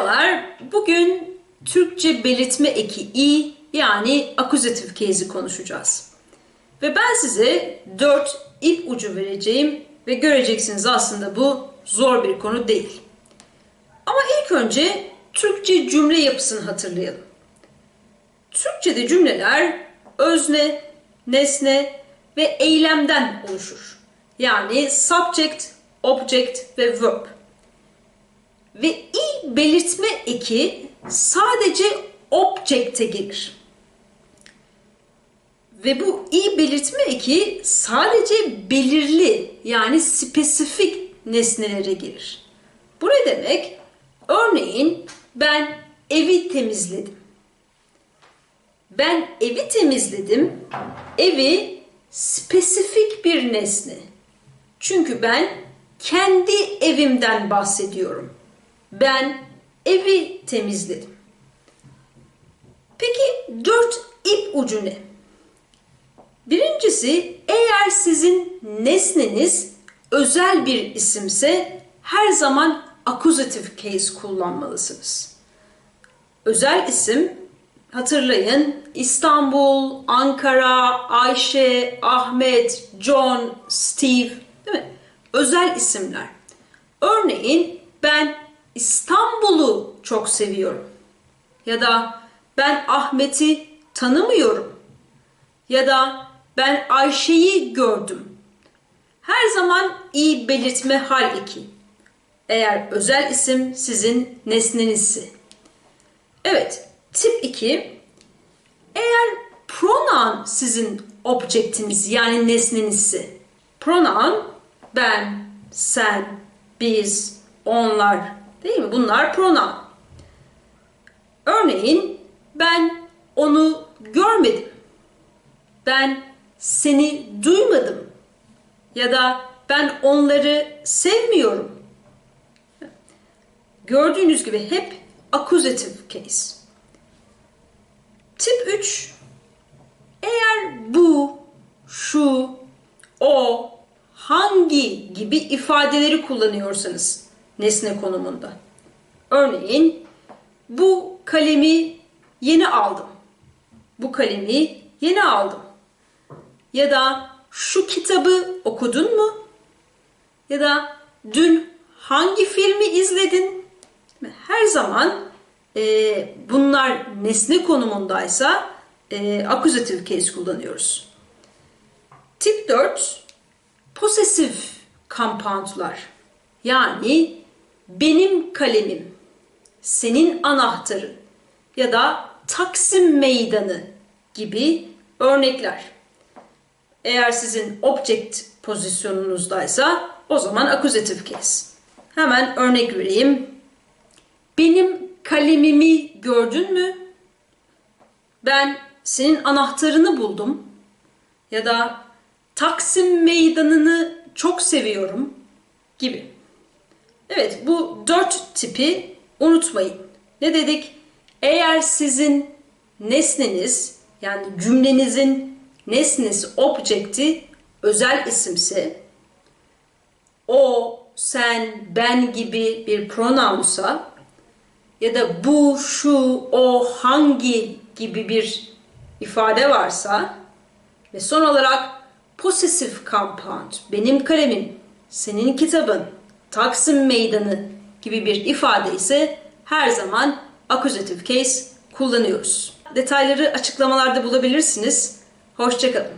Merhabalar. Bugün Türkçe belirtme eki i yani akuzatif case'i konuşacağız. Ve ben size dört ip ucu vereceğim ve göreceksiniz aslında bu zor bir konu değil. Ama ilk önce Türkçe cümle yapısını hatırlayalım. Türkçe'de cümleler özne, nesne ve eylemden oluşur. Yani subject, object ve verb. Ve i belirtme eki sadece object'e gelir. Ve bu i belirtme eki sadece belirli yani spesifik nesnelere gelir. Bu ne demek? Örneğin ben evi temizledim. Ben evi temizledim. Evi spesifik bir nesne. Çünkü ben kendi evimden bahsediyorum. Ben evi temizledim. Peki dört ip ucu ne? Birincisi eğer sizin nesneniz özel bir isimse her zaman akuzatif case kullanmalısınız. Özel isim hatırlayın İstanbul, Ankara, Ayşe, Ahmet, John, Steve değil mi? Özel isimler. Örneğin ben İstanbul'u çok seviyorum. Ya da ben Ahmet'i tanımıyorum. Ya da ben Ayşe'yi gördüm. Her zaman iyi belirtme hal iki. Eğer özel isim sizin nesnenizse. Evet, tip 2. Eğer pronoun sizin objectiniz yani nesnenizse. Pronoun ben, sen, biz, onlar değil mi? Bunlar pronoun. Örneğin ben onu görmedim. Ben seni duymadım. Ya da ben onları sevmiyorum. Gördüğünüz gibi hep akuzatif case. Tip 3 eğer bu, şu, o, hangi gibi ifadeleri kullanıyorsanız nesne konumunda. Örneğin bu kalemi yeni aldım. Bu kalemi yeni aldım. Ya da şu kitabı okudun mu? Ya da dün hangi filmi izledin? Her zaman e, bunlar nesne konumundaysa e, akuzatif case kullanıyoruz. Tip 4 posesif compoundlar. Yani benim kalemim, senin anahtarın ya da Taksim Meydanı gibi örnekler. Eğer sizin object pozisyonunuzdaysa o zaman akuzatif case. Hemen örnek vereyim. Benim kalemimi gördün mü? Ben senin anahtarını buldum. Ya da Taksim Meydanı'nı çok seviyorum gibi. Evet bu dört tipi unutmayın. Ne dedik? Eğer sizin nesneniz yani cümlenizin nesnesi objekti özel isimse o, sen, ben gibi bir pronounsa ya da bu, şu, o, hangi gibi bir ifade varsa ve son olarak possessive compound, benim kalemim, senin kitabın, Taksim Meydanı gibi bir ifade ise her zaman accusative case kullanıyoruz. Detayları açıklamalarda bulabilirsiniz. Hoşçakalın.